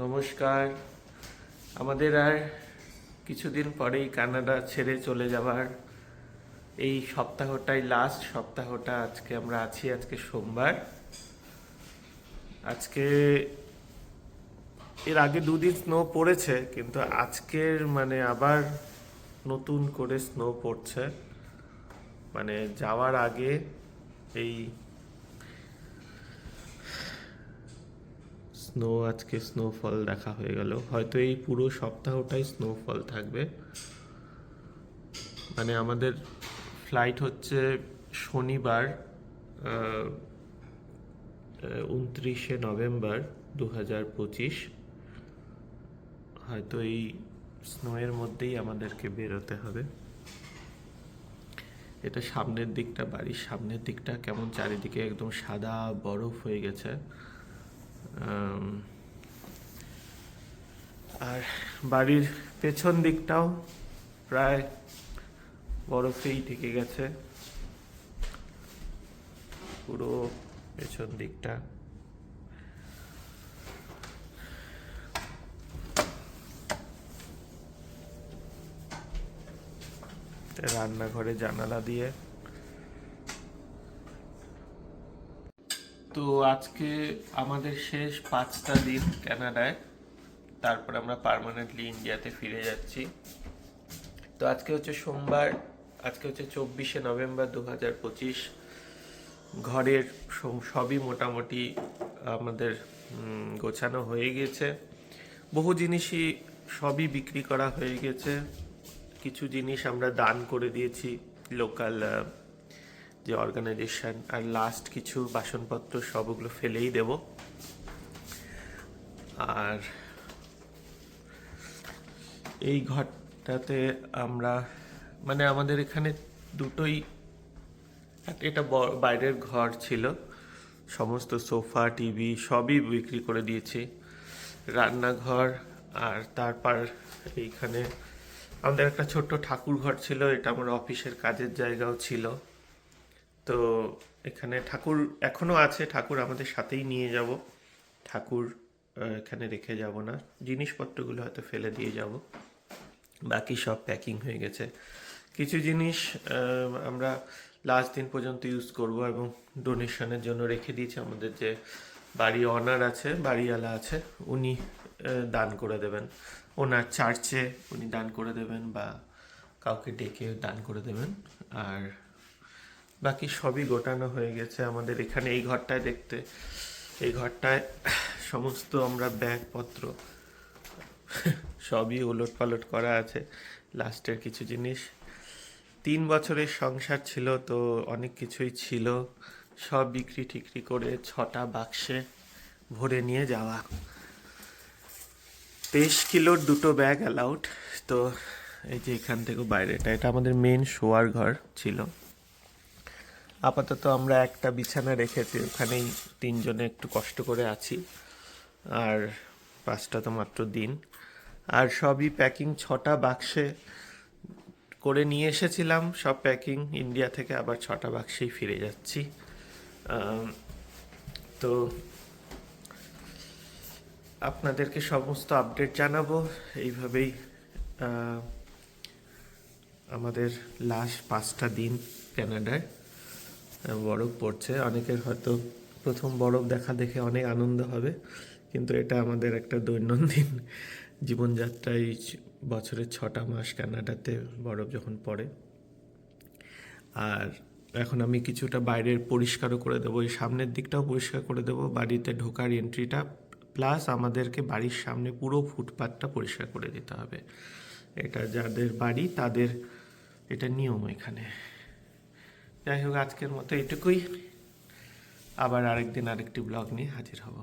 নমস্কার। আমাদের আর কিছুদিন পরেই কানাডা ছেড়ে চলে যাওয়ার এই সপ্তাহটাই লাস্ট সপ্তাহটা আজকে আমরা আছি, আজকে সোমবার। আজকে এর আগে দুদিন স্নো পড়েছে, কিন্তু আজকের মানে আবার নতুন করে স্নো পড়ছে। মানে যাওয়ার আগে এই স্নো আজকে স্নোফল দেখা হয়ে গেল। হয়তো এই পুরো সপ্তাহটাই স্নোফল থাকবে। মানে আমাদের ফ্লাইট হচ্ছে শনিবার উনত্রিশে নভেম্বর দু হাজার পঁচিশ। হয়তো এই স্নোয়ের মধ্যেই আমাদেরকে বেরোতে হবে। এটা সামনের দিকটা, বাড়ির সামনের দিকটা কেমন? চারিদিকে একদম সাদা, বরফ হয়ে গেছে আম, আর বাড়ির পেছন দিকটাও প্রায় বরফেই থেকে গেছে। পুরো পেছন দিকটা। রান্নাঘরে জানালা দিয়ে। তো আজকে আমাদের শেষ পাঁচটা দিন কানাডায় তারপর আমরা পার্মানেন্টলি ইন্ডিয়াতে ফিরে যাচ্ছি। তো আজকে হচ্ছে সোমবার, আজকে হচ্ছে চব্বিশে নভেম্বর দু হাজার পঁচিশ। ঘরের সবই মোটামুটি আমাদের গোছানো হয়ে গেছে। বহু জিনিসই সবই বিক্রি করা হয়ে গেছে। কিছু জিনিস আমরা দান করে দিয়েছি লোকাল যে অর্গানাইজেশন আর লাস্ট কিছু বাসনপত্র সবগুলো ফেলেই দেব। আর এই ঘরটাতে আমরা মানে আমাদের এখানে দুটোই, এটা বাইরের ঘর ছিল। সমস্ত সোফা, টিভি সবই বিক্রি করে দিয়েছি। রান্নাঘর আর তারপর এইখানে আমাদের একটা ছোট্ট ঠাকুর ঘর ছিল, এটা আমার অফিসের কাজের জায়গাও ছিল। তো এখানে ঠাকুর এখনও আছে, ঠাকুর আমাদের সাথেই নিয়ে যাব। ঠাকুর এখানে রেখে যাব না। জিনিসপত্রগুলো হয়তো ফেলে দিয়ে যাব। বাকি সব প্যাকিং হয়ে গেছে। কিছু জিনিস আমরা লাস্ট দিন পর্যন্ত ইউজ করব এবং ডোনেশনের জন্য রেখে দিয়েছি। আমাদের যে বাড়ি অনার আছে, বাড়িওয়ালা আছে, উনি দান করে দেবেন। ওনার চার্চে উনি দান করে দেবেন বা কাউকে ডেকে দান করে দেবেন। আর বাকি সবই গোটানো হয়ে গেছে আমাদের এখানে এই ঘরটায় দেখতে। এই ঘরটায় সমস্ত আমরা ব্যাগপত্র সবই ওলট পালট করা আছে, লাস্টের কিছু জিনিস। তিন বছরের সংসার ছিল তো অনেক কিছুই ছিল। সব বিক্রি টিক্রি করে ছটা বাক্সে ভরে নিয়ে যাওয়া। তেইশ কিলোর দুটো ব্যাগ অ্যালাউড তো এই যে এখান থেকে বাইরেটা, এটা আমাদের মেন শোয়ার ঘর ছিল। আপাতত আমরা একটা বিছানা রেখেছি, ওখানেই তিনজনে একটু কষ্ট করে আছি। আর পাঁচটা তো মাত্র দিন। আর সবই প্যাকিং ছটা বাক্সে করে নিয়ে এসেছিলাম। সব প্যাকিং ইন্ডিয়া থেকে আবার ছটা বাক্সেই ফিরে যাচ্ছি। তো আপনাদেরকে সমস্ত আপডেট জানাব। এইভাবেই আমাদের লাস্ট পাঁচটা দিন ক্যানাডায় বরফ পড়ছে। অনেকের হয়তো প্রথম বরফ দেখা দেখে অনেক আনন্দ হবে, কিন্তু এটা আমাদের একটা দৈনন্দিন জীবনযাত্রায় বছরের ছটা মাস কানাডাতে বরফ যখন পড়ে, আর এখন আমি কিছুটা বাইরের পরিষ্কারও করে দেবো, এই সামনের দিকটাও পরিষ্কার করে দেবো, বাড়িতে ঢোকার এন্ট্রিটা প্লাস আমাদেরকে বাড়ির সামনে পুরো ফুটপাথটা পরিষ্কার করে দিতে হবে। এটা যাদের বাড়ি, তাদের এটা নিয়ম এখানে। যাই হোক, আজকের মতো এটুকুই আবার আরেকদিন আরেকটি ব্লগ নিয়ে হাজির হব।